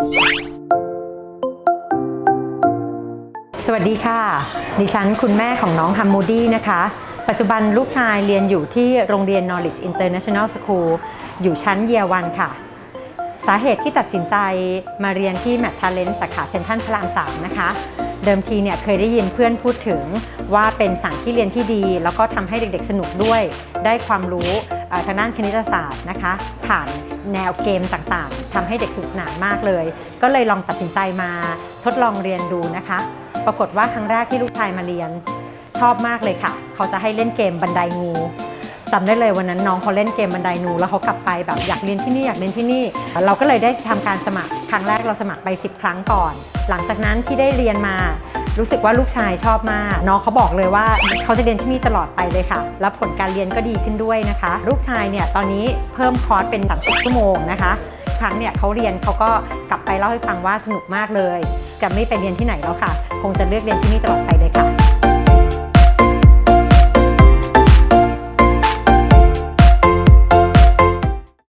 สวัสดีค่ะ ดิฉันคุณแม่ของน้องฮัมมูดี้นะคะ ปัจจุบันลูกชายเรียนอยู่ที่โรงเรียน Knowledge International School อยู่ชั้นเยียวันค่ะ สาเหตุที่ตัดสินใจมาเรียนที่แมททาเลนสาขาเซนทันพระรามสามนะคะ เดิมทีเนี่ยเคยได้ยินเพื่อนพูดถึงว่าเป็นสถานที่เรียนที่ดี แล้วก็ทำให้เด็กๆสนุกด้วย ได้ความรู้ทางด้านคณิตศาสตร์นะคะ ผ่านแนวเกมต่างๆทำให้เด็กสนุกสนานมากเลย ก็เลยลองตัดสินใจมาทดลองเรียนดูนะคะ ปรากฏว่าครั้งแรกที่ลูกชายมาเรียน ชอบมากเลยค่ะ เขาจะให้เล่นเกมบันไดงู จำได้เลยวันนั้นน้องเขาเล่นเกมบันไดงูแล้วเขากลับไปแบบอยากเรียนที่นี่อยากเรียนที่นี่ เราก็เลยได้ทำการสมัครครั้งแรกเราสมัครไป 10 ครั้งก่อน หลังจากนั้นที่ได้เรียนมารู้สึกว่าลูกชายชอบมาก น้องเขาบอกเลยว่าเขาจะเรียนที่นี่ตลอดไปเลยค่ะ แล้วผลการเรียนก็ดีขึ้นด้วยนะคะ ลูกชายเนี่ยตอนนี้เพิ่มคอร์สเป็น30ชั่วโมงนะคะครั้งเนี่ยเขาเรียนเขาก็กลับไปเล่าให้ฟังว่าสนุกมากเลย จะไม่ไปเรียนที่ไหนแล้วค่ะ คงจะเลือกเรียนที่นี่ตลอดไปเลยค่ะ